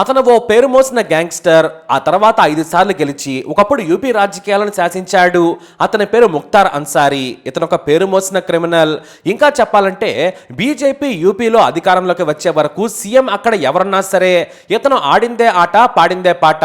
అతను ఓ పేరు మోసిన గ్యాంగ్స్టర్ ఆ తర్వాత ఐదు సార్లు గెలిచి ఒకప్పుడు యూపీ రాజకీయాలను శాసించాడు. అతని పేరు ముక్తార్ అన్సారీ. ఇతను ఒక పేరు మోసిన క్రిమినల్. ఇంకా చెప్పాలంటే బీజేపీ యూపీలో అధికారంలోకి వచ్చే వరకు సీఎం అక్కడ ఎవరన్నా సరే ఇతను ఆడిందే ఆట పాడిందే పాట.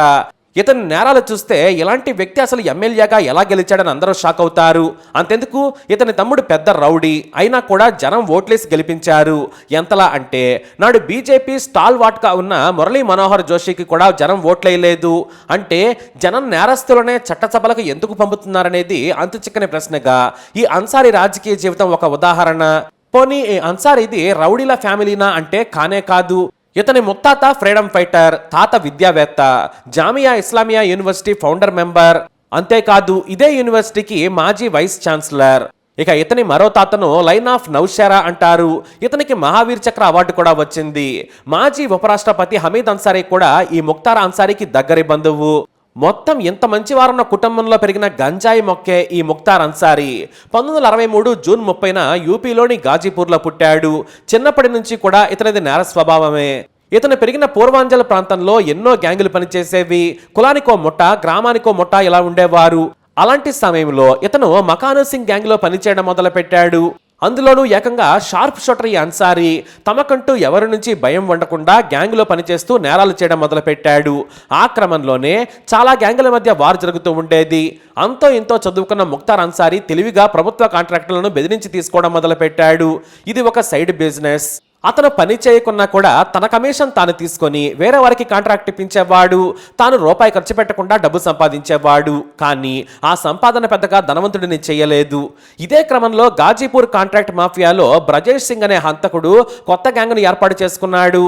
ఇతని నేరాలు చూస్తే ఇలాంటి వ్యక్తి అసలు ఎమ్మెల్యేగా ఎలా గెలిచాడని అందరూ షాక్ అవుతారు. అంతెందుకు? ఇతని తమ్ముడు పెద్ద రౌడీ. అయినా కూడా జనం ఓట్లేసి గెలిపించారు. ఎంతలా అంటే నాడు బీజేపీ స్టాల్ వాట్గా ఉన్న మురళీ మనోహర్ జోషికి కూడా జనం ఓట్లేయలేదు. అంటే జనం నేరస్తులనే చట్టసభలకు ఎందుకు పంపుతున్నారనేది అంతు చిక్కని ప్రశ్నగా. ఈ అన్సారీ రాజకీయ జీవితం ఒక ఉదాహరణ. పోనీ ఈ అన్సారీది రౌడీల ఫ్యామిలీనా అంటే కానే కాదు. ఇతని ముత్తాత ఫ్రీడమ్ ఫైటర్ తాత విద్యావేత్త Jamia Islamia university founder member. అంతేకాదు ఇదే యూనివర్సిటీకి మాజీ వైస్ ఛాన్సలర్. ఇక ఇతని మరో తాతను లైన్ ఆఫ్ నౌషారా అంటారు. ఇతనికి మహావీర్ చక్ర అవార్డు కూడా వచ్చింది. మాజీ ఉపరాష్ట్రపతి హమీద్ అన్సారీ కూడా ఈ ముక్తార్ అన్సారీకి దగ్గరి బంధువు. మొత్తం ఇంత మంచివారున్న కుటుంబంలో పెరిగిన గంజాయి మొక్కే ఈ ముక్తార్ అన్సారీ? పంతొమ్మిది వందల అరవై మూడు జూన్ ముప్పైన యూపీలోని గాజీపూర్లో పుట్టాడు. చిన్నప్పటి నుంచి కూడా ఇతనిది నేర స్వభావమే. ఇతను పెరిగిన పూర్వాంచల ప్రాంతంలో ఎన్నో గ్యాంగులు పనిచేసేవి. కులానికో ముఠా గ్రామానికో ముఠా ఇలా ఉండేవారు. అలాంటి సమయంలో ఇతను మకాను సింగ్ గ్యాంగ్లో పనిచేయడం మొదలుపెట్టాడు. అందులోనూ ఏకంగా షార్ప్ షూటర్ ఈ అన్సారీ తమకంటూ ఎవరి నుంచి భయం ఉండకుండా గ్యాంగ్లో పనిచేస్తూ నేరాలు చేయడం మొదలుపెట్టాడు. ఆ క్రమంలోనే చాలా గ్యాంగుల మధ్య వారు జరుగుతూ ఉండేది. అంతో ఇంతో చదువుకున్న ముక్తార్ అన్సారీ తెలివిగా ప్రభుత్వ కాంట్రాక్టులను బెదిరించి తీసుకోవడం మొదలుపెట్టాడు. ఇది ఒక సైడ్ బిజినెస్. అతను పని చేయకున్నా కూడా తన కమిషన్ తాను తీసుకొని వేరే వారికి కాంట్రాక్ట్ ఇప్పించేవాడు. తాను రూపాయి ఖర్చు పెట్టకుండా డబ్బు సంపాదించేవాడు. కానీ ఆ సంపాదన పెద్దగా ధనవంతుడిని చేయలేదు. ఇదే క్రమంలో గాజీపూర్ కాంట్రాక్ట్ మాఫియాలో బ్రజేష్ సింగ్ అనే హంతకుడు కొత్త గ్యాంగ్ను ఏర్పాటు చేసుకున్నాడు.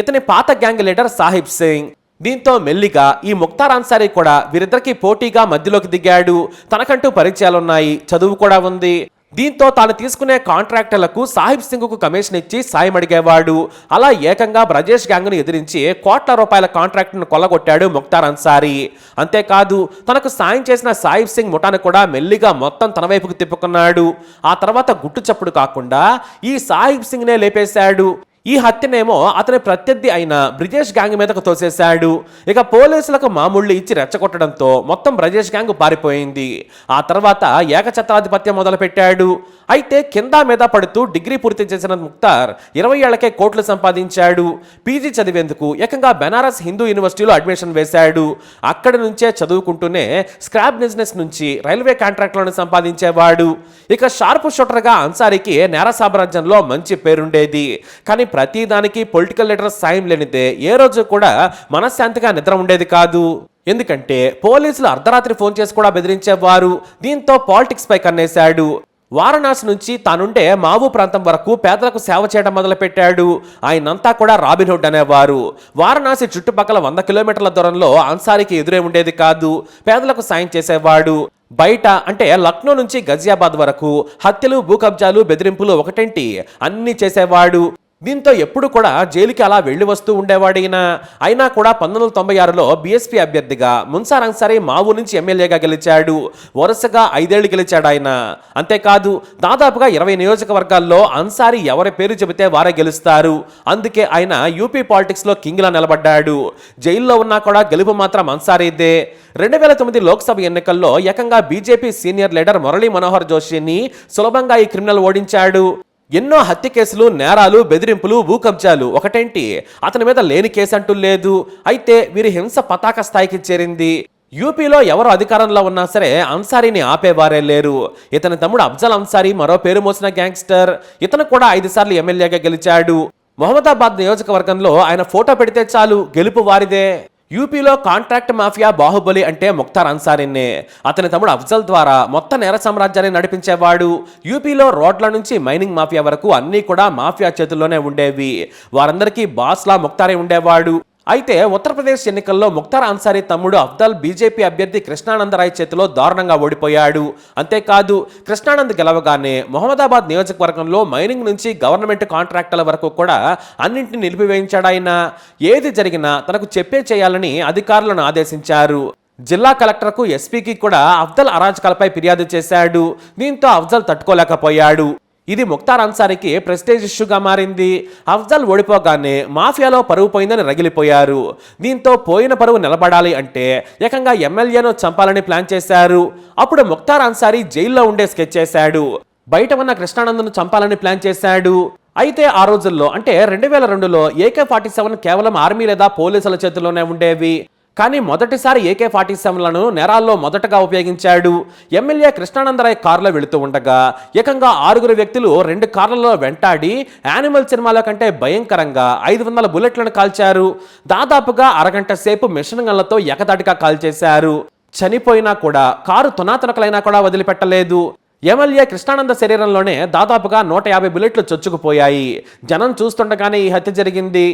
ఇతని పాత గ్యాంగ్ లీడర్ సాహిబ్ సింగ్. దీంతో మెల్లిగా ఈ ముక్తార్ అన్సారీ కూడా వీరిద్దరికి పోటీగా మధ్యలోకి దిగాడు. తనకంటూ పరిచయాలున్నాయి. చదువు కూడా ఉంది. దీంతో తాను తీసుకునే కాంట్రాక్టర్లకు సాహిబ్ సింగ్కు కమిషన్ ఇచ్చి సాయం అడిగేవాడు. అలా ఏకంగా బ్రజేష్ గ్యాంగ్ను ఎదిరించి కోట్ల రూపాయల కాంట్రాక్ట్ను కొల్లగొట్టాడు ముక్తార్ అన్సారీ. అంతేకాదు తనకు సాయం చేసిన సాహిబ్ సింగ్ ముఠాను కూడా మెల్లిగా మొత్తం తన వైపుకు తిప్పుకున్నాడు. ఆ తర్వాత గుట్టు చప్పుడు కాకుండా ఈ సాహిబ్ సింగ్నే లేపేశాడు. ఈ హత్యనేమో అతని ప్రత్యర్థి అయిన బ్రిజేష్ గ్యాంగ్ మీదకు తోసేశాడు. ఇక పోలీసులకు మామూళ్ళు ఇచ్చి రెచ్చగొట్టడంతో మొత్తం బ్రజేష్ గ్యాంగ్ పారిపోయింది. ఆ తర్వాత ఏకఛత్రాధిపత్యం మొదలుపెట్టాడు. అయితే కింద మీద పడుతూ డిగ్రీ పూర్తి చేసిన ముక్తార్ ఇరవై ఏళ్ళకే కోట్లు సంపాదించాడు. పీజీ చదివేందుకు ఏకంగా బెనారస్ హిందూ యూనివర్సిటీలో అడ్మిషన్ వేశాడు. అక్కడి నుంచే చదువుకుంటూనే స్క్రాప్ బిజినెస్ నుంచి రైల్వే కాంట్రాక్ట్లను సంపాదించేవాడు. ఇక షార్ప్ షూటర్గా అన్సారీకి నేర సామ్రాజ్యంలో మంచి పేరుండేది. కానీ ప్రతిదానికి పొలిటికల్ లీడర్స్ సాయం లేనిదే ఏ రోజు కూడా మనశ్శాంతిగా నిద్ర ఉండేది కాదు. ఎందుకంటే పోలీసులు అర్ధరాత్రి ఫోన్ చేసి కూడా బెదిరించేవారు. దీంతో పాలిటిక్స్ పై కన్నేశాడు. వారణాసి నుంచి తానుండే మావు ప్రాంతం వరకు పేదలకు సేవ చేయడం మొదలుపెట్టాడు. ఆయనంతా కూడా రాబిన్హుడ్ అనేవారు. వారణాసి చుట్టుపక్కల వంద కిలోమీటర్ల దూరంలో అన్సారీకి ఎదురే ఉండేది కాదు. పేదలకు సాయం చేసేవాడు. బయట అంటే లక్నో నుంచి గజియాబాద్ వరకు హత్యలు భూకబ్జాలు బెదిరింపులు ఒకటేంటి? అన్నీ చేసేవాడు. దీంతో ఎప్పుడు కూడా జైలుకి అలా వెళ్ళి వస్తూ ఉండేవాడిన అయినా కూడా పంతొమ్మిది వందల తొంభై ఆరులో బీఎస్పీ అభ్యర్థిగా మున్సార్ అన్సారీ మావు నుంచి ఎమ్మెల్యేగా గెలిచాడు. వరుసగా ఐదేళ్ళు గెలిచాడు ఆయన. అంతేకాదు దాదాపుగా ఇరవై నియోజకవర్గాల్లో అన్సారీ ఎవరి పేరు చెబితే వారే గెలుస్తారు. అందుకే ఆయన యూపీ పాలిటిక్స్లో కింగ్లా నిలబడ్డాడు. జైల్లో ఉన్నా కూడా గెలుపు మాత్రం అన్సారీదే. రెండు వేల తొమ్మిది లోక్సభ ఎన్నికల్లో ఏకంగా BJP senior leader Murali Manohar Joshini సులభంగా ఈ క్రిమినల్ ఓడించాడు. ఎన్నో హత్య కేసులు నేరాలు బెదిరింపులు భూకబ్జాలు ఒకటేంటి? అతని మీద లేని కేసు అంటూ లేదు. అయితే వీరి హింస పతాక స్థాయికి చేరింది. యూపీలో ఎవరు అధికారంలో ఉన్నా సరే అన్సారీని ఆపేవారే లేరు. ఇతని తమ్ముడు అఫ్జల్ అన్సారీ మరో పేరు మోసిన గ్యాంగ్స్టర్. ఇతను కూడా ఐదు సార్లు ఎమ్మెల్యేగా గెలిచాడు. మొహమ్మదాబాద్ నియోజకవర్గంలో ఆయన ఫోటో పెడితే చాలు గెలుపు వారిదే. యూపీలో కాంట్రాక్ట్ మాఫియా బాహుబలి అంటే ముక్తార్ అన్సారీనే. అతని తమ్ముడు అఫ్జల్ ద్వారా మొత్తం నేర సామ్రాజ్యాన్ని నడిపించేవాడు. యూపీలో రోడ్ల నుంచి మైనింగ్ మాఫియా వరకు అన్నీ కూడా మాఫియా చేతుల్లోనే ఉండేవి. వారందరికీ బాస్లా ముక్తారే ఉండేవాడు. అయితే ఉత్తరప్రదేశ్ ఎన్నికల్లో ముక్తార్ అన్సారీ తమ్ముడు అఫ్దల్ బీజేపీ అభ్యర్థి కృష్ణానందరాయ్ చేతిలో దారుణంగా ఓడిపోయాడు. అంతేకాదు కృష్ణానంద్ గెలవగానే మొహమ్మదాబాద్ నియోజకవర్గంలో మైనింగ్ నుంచి గవర్నమెంట్ కాంట్రాక్టుల వరకు కూడా అన్నింటిని నిలిపివేయించాడాయన ఏది జరిగినా తనకు చెప్పే చేయాలని అధికారులను ఆదేశించారు. జిల్లా కలెక్టర్కు ఎస్పీకి కూడా అఫ్జల్ అరాజకాలపై ఫిర్యాదు చేశాడు. దీంతో అఫ్జల్ తట్టుకోలేకపోయాడు. ఇది ముక్తార్ అన్సారీకి ప్రెస్టేజ్ ఇష్యూగా మారింది. అఫ్జల్ ఓడిపోగానే మాఫియాలో పరువు పోయిందని రగిలిపోయారు. దీంతో పోయిన పరువు నిలబడాలి అంటే ఏకంగా ఎమ్మెల్యేను చంపాలని ప్లాన్ చేశారు. అప్పుడు ముక్తార్ అన్సారీ జైల్లో ఉండే స్కెచ్ చేశాడు బయట ఉన్న కృష్ణానందను చంపాలని ప్లాన్ చేశాడు. అయితే ఆ రోజుల్లో అంటే రెండు వేల రెండులో ఏకే ఫార్టీ సెవెన్ కేవలం ఆర్మీ లేదా పోలీసుల చేతుల్లోనే ఉండేవి. కానీ మొదటిసారి ఏకే ఫార్టీ సెవెన్లను నేరాల్లో మొదటగా ఉపయోగించాడు. ఎమ్మెల్యే కృష్ణానందరాయ్ కారులో వెళుతూ ఉండగా ఏకంగా ఆరుగురు వ్యక్తులు రెండు కార్లలో వెంటాడి యానిమల్ సినిమాల కంటే భయంకరంగా ఐదు వందల బుల్లెట్లను కాల్చారు. దాదాపుగా అరగంట సేపు మిషన్ గన్లతో ఎకదాటిగా కాల్చేశారు. చనిపోయినా కూడా కారు తునాతునకలైనా కూడా వదిలిపెట్టలేదు. ఎమ్మెల్యే కృష్ణానంద శరీరంలోనే దాదాపుగా నూట యాభై బుల్లెట్లు చొచ్చుకుపోయాయి. జనం చూస్తుండగానే ఈ హత్య జరిగింది.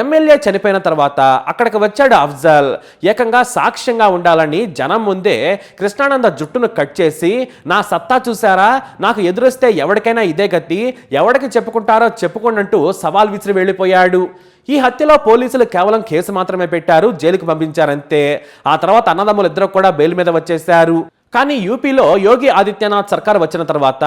ఎమ్మెల్యే చనిపోయిన తర్వాత అక్కడికి వచ్చాడు అఫ్జల్. ఏకంగా సాక్ష్యంగా ఉండాలని జనం ముందే కృష్ణానంద జుట్టును కట్ చేసి నా సత్తా చూసారా నాకు ఎదురొస్తే ఎవరికైనా ఇదే గతి. ఎవరికి చెప్పుకుంటారో చెప్పుకోండంటూ సవాల్ విసిరి వెళ్ళిపోయాడు. ఈ హత్యలో పోలీసులు కేవలం కేసు మాత్రమే పెట్టారు. జైలుకు పంపించారంతే. ఆ తర్వాత అన్నదమ్ములు ఇద్దరు కూడా బెయిల్ మీద వచ్చేశారు. కానీ యూపీలో యోగి ఆదిత్యనాథ్ సర్కార్ వచ్చిన తర్వాత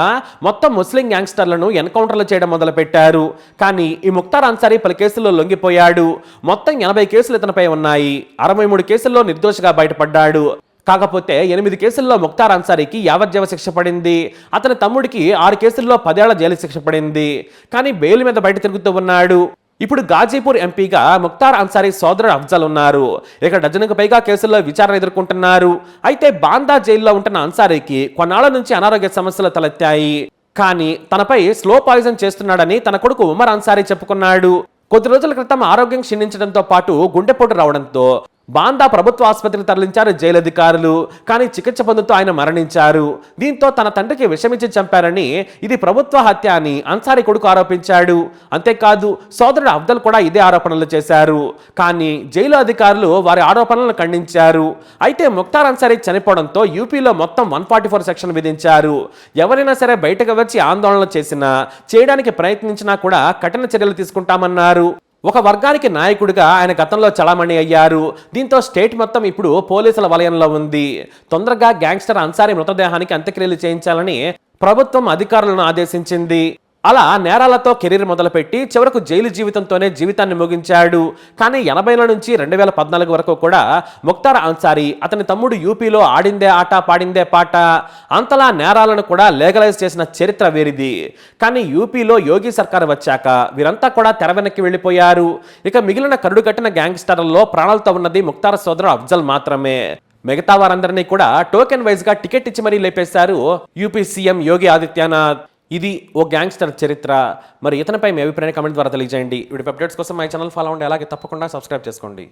మొత్తం ముస్లిం గ్యాంగ్స్టర్లను ఎన్కౌంటర్లు చేయడం మొదలుపెట్టారు. కానీ ఈ ముక్తార్ అన్సారీ పలు కేసుల్లో లొంగిపోయాడు. మొత్తం ఎనభై కేసులు ఇతనిపై ఉన్నాయి. అరవై మూడు కేసుల్లో నిర్దోషిగా బయటపడ్డాడు. కాకపోతే ఎనిమిది కేసుల్లో ముక్తార్ అన్సారీకి యావజ్జీవ శిక్ష పడింది. అతని తమ్ముడికి ఆరు కేసుల్లో పదేళ్ళ జైలు శిక్ష పడింది. కానీ బెయిల్ మీద బయట తిరుగుతూ ఉన్నాడు. ఇప్పుడు గాజీపూర్ ఎంపీగా ముక్తార్ అన్సారీ సోదరుడు అఫ్జల్ ఉన్నారు. ఇక డజనుకు పైగా కేసుల్లో విచారణ ఎదుర్కొంటున్నారు. అయితే బాందా జైల్లో ఉంటున్న అన్సారీకి కొన్నాళ్ళ నుంచి అనారోగ్య సమస్యలు తలెత్తాయి. కానీ తనపై స్లో పాయిజన్ చేస్తున్నాడని తన కొడుకు ఉమర్ అన్సారీ చెప్పుకున్నాడు. కొద్ది రోజుల క్రితం ఆరోగ్యం క్షీణించడంతో పాటు గుండెపోటు రావడంతో బాందా ప్రభుత్వ ఆసుపత్రికి తరలించారు జైలు అధికారులు కానీ చికిత్స పొందుతూ ఆయన మరణించారు. దీంతో తన తండ్రికి విషమించి చంపారని ఇది ప్రభుత్వ హత్య అని అన్సారీ కొడుకు ఆరోపించాడు. అంతేకాదు సోదరుడు అబ్దల్ కూడా ఇదే ఆరోపణలు చేశారు. కానీ జైలు అధికారులు వారి ఆరోపణలను ఖండించారు. అయితే ముక్తార్ అన్సారీ చనిపోవడంతో యూపీలో మొత్తం వన్ ఫార్టీ ఫోర్ సెక్షన్ విధించారు. ఎవరైనా సరే బయటకు వచ్చి ఆందోళన చేసినా చేయడానికి ప్రయత్నించినా కూడా కఠిన చర్యలు తీసుకుంటామన్నారు. ఒక వర్గానికి నాయకుడిగా ఆయన గతంలో చలామణి అయ్యారు. దీంతో స్టేట్ మొత్తం ఇప్పుడు పోలీసుల వలయంలో ఉంది. తొందరగా గ్యాంగ్స్టర్ అన్సారీ మృతదేహానికి అంత్యక్రియలు చేయించాలని ప్రభుత్వం అధికారులను ఆదేశించింది. అలా నేరాలతో కెరీర్ మొదలుపెట్టి చివరకు జైలు జీవితంతోనే జీవితాన్ని ముగించాడు. కానీ ఎనభైల నుంచి రెండు వేల పద్నాలుగు వరకు కూడా ముక్తార్ అన్సారీ అతని తమ్ముడు యూపీలో ఆడిందే ఆట పాడిందే పాట. అంతలా నేరాలను కూడా లీగలైజ్ చేసిన చరిత్ర వీరిది. కానీ యూపీలో యోగి సర్కార్ వచ్చాక వీరంతా కూడా తెర వెనక్కి వెళ్ళిపోయారు. ఇక మిగిలిన కరుడు కట్టిన గ్యాంగ్స్టర్లలో ప్రాణాలతో ఉన్నది ముక్తార్ సోదరు అఫ్జల్ మాత్రమే. మిగతా వారందరినీ కూడా టోకెన్ వైజ్గా టికెట్ ఇచ్చి మరీ లేపేశారు యూపీ సీఎం యోగి ఆదిత్యనాథ్. ఇది ఓ గ్యాంగ్స్టర్ చరిత్ర. మరి ఇతనిపై మీ అభిప్రాయాన్ని కమెంట్ ద్వారా తెలియజేయండి. వీడియో అప్డేట్స్ కోసం మా ఛానల్ ఫాలో అవ్వండి. అలాగే తప్పకుండా సబ్స్క్రైబ్ చేసుకోండి.